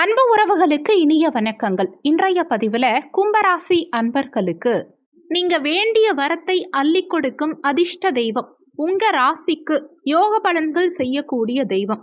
அன்பு உறவுகளுக்கு இனிய வணக்கங்கள். இன்றைய பதிவில் கும்பராசி அன்பர்களுக்கு நீங்க வேண்டிய வரத்தை அள்ளி கொடுக்கும் அதிர்ஷ்ட தெய்வம். உங்க ராசிக்கு யோக பலன்கள் செய்யக்கூடிய தெய்வம்.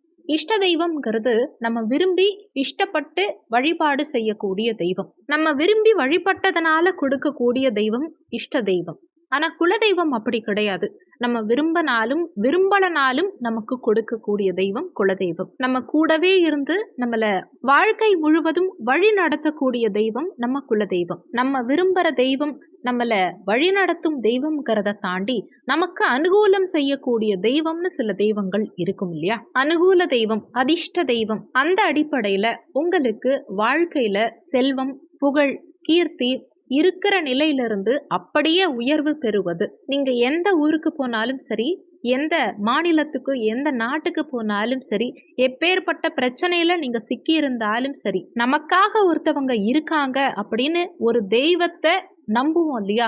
இஷ்ட தெய்வம்ங்கிறது நம்ம விரும்பி இஷ்டப்பட்டு வழிபாடு செய்யக்கூடிய தெய்வம். நம்ம விரும்பி வழிபட்டதனால கொடுக்கக்கூடிய தெய்வம் இஷ்ட தெய்வம். ஆனா குலதெய்வம் அப்படி கிடையாது. நம்ம விரும்பினாலும் விரும்பலனாலும் நமக்கு கொடுக்கக்கூடிய தெய்வம் குலதெய்வம். நம்ம கூடவே இருந்து நம்மள வாழ்க்கை முழுவதும் வழி நடத்தக்கூடிய தெய்வம் நம்ம குலதெய்வம். நம்ம விரும்புற தெய்வம் நம்மள வழிநடத்தும் தெய்வம்ங்கிறத தாண்டி நமக்கு அனுகூலம் செய்யக்கூடிய தெய்வம்னு சில தெய்வங்கள் இருக்கும் இல்லையா? அனுகூல தெய்வம் அதிர்ஷ்ட தெய்வம் அந்த அடிப்படையில உங்களுக்கு வாழ்க்கையில செல்வம் புகழ் கீர்த்தி இருக்கிற நிலையிலிருந்து அப்படியே உயர்வு பெறுவது. நீங்க எந்த ஊருக்கு போனாலும் சரி எந்த மாநிலத்துக்கு எந்த நாட்டுக்கு போனாலும் சரி எப்பேற்பட்ட பிரச்சனையில நீங்க சிக்கி இருந்தாலும் சரி நமக்காக ஒருத்தவங்க இருக்காங்க அப்படின்னு ஒரு தெய்வத்தை நம்புவோம் இல்லையா?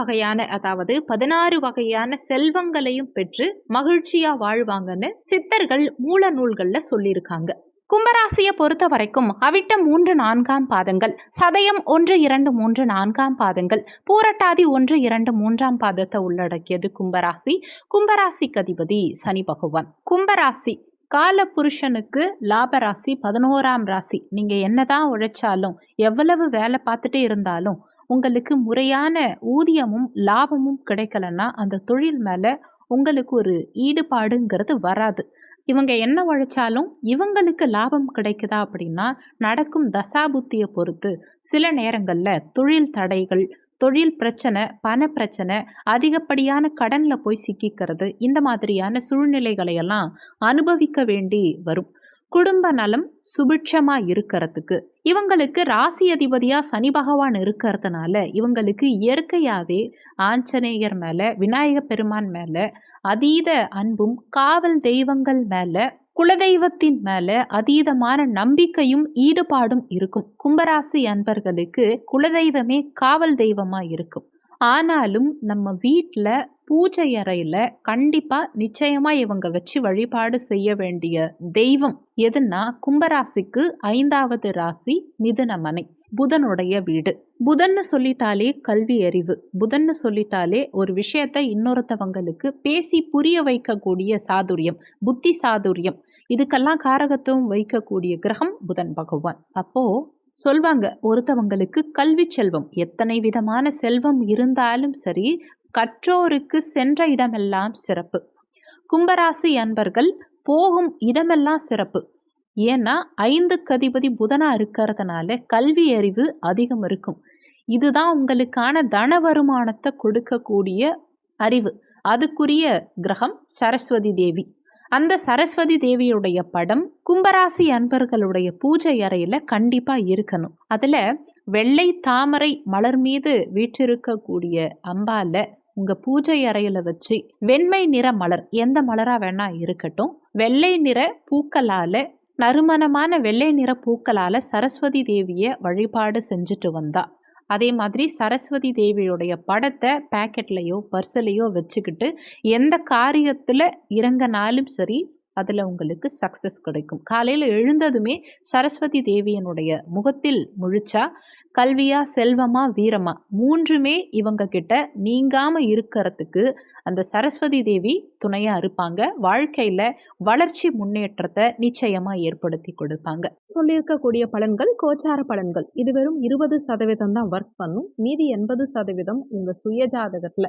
வகையான அதாவது பதினாறு வகையான செல்வங்களையும் பெற்று மகிழ்ச்சியா வாழ்வாங்கன்னு சித்தர்கள் மூல நூல்களில் சொல்லியிருக்காங்க. கும்பராசியை பொறுத்த வரைக்கும் அவிட்டம் மூன்று நான்காம் பாதங்கள் சதயம் ஒன்று இரண்டு மூன்று நான்காம் பாதங்கள் பூரட்டாதி ஒன்று இரண்டு மூன்றாம் பாதத்தை உள்ளடக்கியது கும்பராசி. கும்பராசிக்கு அதிபதி சனி பகவான். கும்பராசி கால புருஷனுக்கு லாபராசி பதினோராம் ராசி. நீங்கள் என்னதான் உழைச்சாலும் எவ்வளவு வேலை பார்த்துட்டே இருந்தாலும் உங்களுக்கு முறையான ஊதியமும் லாபமும் கிடைக்கலன்னா அந்த தொழில் மேலே உங்களுக்கு ஒரு ஈடுபாடுங்கிறது வராது. இவங்க என்ன உழைச்சாலும் இவங்களுக்கு லாபம் கிடைக்குதா அப்படின்னா நடக்கும் தசாபுத்தியை பொறுத்து சில நேரங்களில் தொழில் தடைகள் தொழில் பிரச்சனை பண பிரச்சனை அதிகப்படியான கடனில் போய் சிக்கிக்கிறது இந்த மாதிரியான சூழ்நிலைகளையெல்லாம் அனுபவிக்க வேண்டி வரும். குடும்ப நலம் சுபிட்சமாக இருக்கிறதுக்கு. இவங்களுக்கு ராசி அதிபதியாக சனி பகவான் இருக்கிறதுனால இவங்களுக்கு இயற்கையாகவே ஆஞ்சநேயர் மேலே விநாயக பெருமான் மேலே அதீத அன்பும் காவல் தெய்வங்கள் மேலே குலதெய்வத்தின் மேல அதீதமான நம்பிக்கையும் ஈடுபாடும் இருக்கும். கும்பராசி அன்பர்களுக்கு குலதெய்வமே காவல் தெய்வமா இருக்கும். ஆனாலும் நம்ம வீட்டில் பூஜை அறையில் கண்டிப்பாக நிச்சயமாக இவங்க வச்சு வழிபாடு செய்ய வேண்டிய தெய்வம் எதுன்னா கும்பராசிக்கு ஐந்தாவது ராசி மிதுனமனை புதனுடைய வீடு. புதன்னு சொல்லிட்டாலே கல்வி அறிவு. புதன்னு சொல்லிட்டாலே ஒரு விஷயத்த இன்னொருத்தவங்களுக்கு பேசி புரிய வைக்கக்கூடிய சாதுரியம் புத்தி சாதுரியம். இதுக்கெல்லாம் காரகத்துவம் வைக்கக்கூடிய கிரகம் புதன் பகவான். அப்போ சொல்வாங்க ஒருத்தவங்களுக்கு கல்வி செல்வம். எத்தனை விதமான செல்வம் இருந்தாலும் சரி கற்றோருக்கு சென்ற இடமெல்லாம் சிறப்பு. கும்பராசி அன்பர்கள் போகும் இடமெல்லாம் சிறப்பு. ஏன்னா ஐந்து கதிபதி புதனா இருக்கிறதுனால கல்வி அறிவு அதிகம் இருக்கும். இதுதான் உங்களுக்கான தன வருமானத்தை கொடுக்கக்கூடிய அறிவு. அதுக்குரிய கிரகம் சரஸ்வதி தேவி. அந்த சரஸ்வதி தேவியுடைய படம் கும்பராசி அன்பர்களுடைய பூஜை அறையில் கண்டிப்பாக இருக்கணும். அதில் வெள்ளை தாமரை மலர் மீது வீற்றிருக்கக்கூடிய அம்பால உங்கள் பூஜை அறையில் வச்சு வெண்மை நிற மலர் எந்த மலராக வேணா இருக்கட்டும் வெள்ளை நிற பூக்களால் நறுமணமான வெள்ளை நிற பூக்களால் சரஸ்வதி தேவியை வழிபாடு செஞ்சுட்டு வந்தா. அதே மாதிரி சரஸ்வதி தேவியுடைய படத்தை பேக்கெட்லேயோ பர்ஸ்லையோ வச்சுக்கிட்டு எந்த காரியத்தில் இறங்கினாலும் சரி அதில் உங்களுக்கு சக்ஸஸ் கிடைக்கும். காலையில் எழுந்ததுமே சரஸ்வதி தேவியனுடைய முகத்தில் முழிச்சா கல்வியா செல்வமா வீரமா? மூன்றுமே இவங்க கிட்ட நீங்காம இருக்கிறதுக்கு அந்த சரஸ்வதி தேவி துணையா இருப்பாங்க. வாழ்க்கையில வளர்ச்சி முன்னேற்றத்தை நிச்சயமா ஏற்படுத்தி கொடுப்பாங்க. சொல்லியிருக்கக்கூடிய பலன்கள் கோச்சார பலன்கள். இது வெறும் இருபது சதவீதம் தான் ஒர்க் பண்ணும். மீதி எண்பது சதவீதம் உங்க சுய ஜாதகத்துல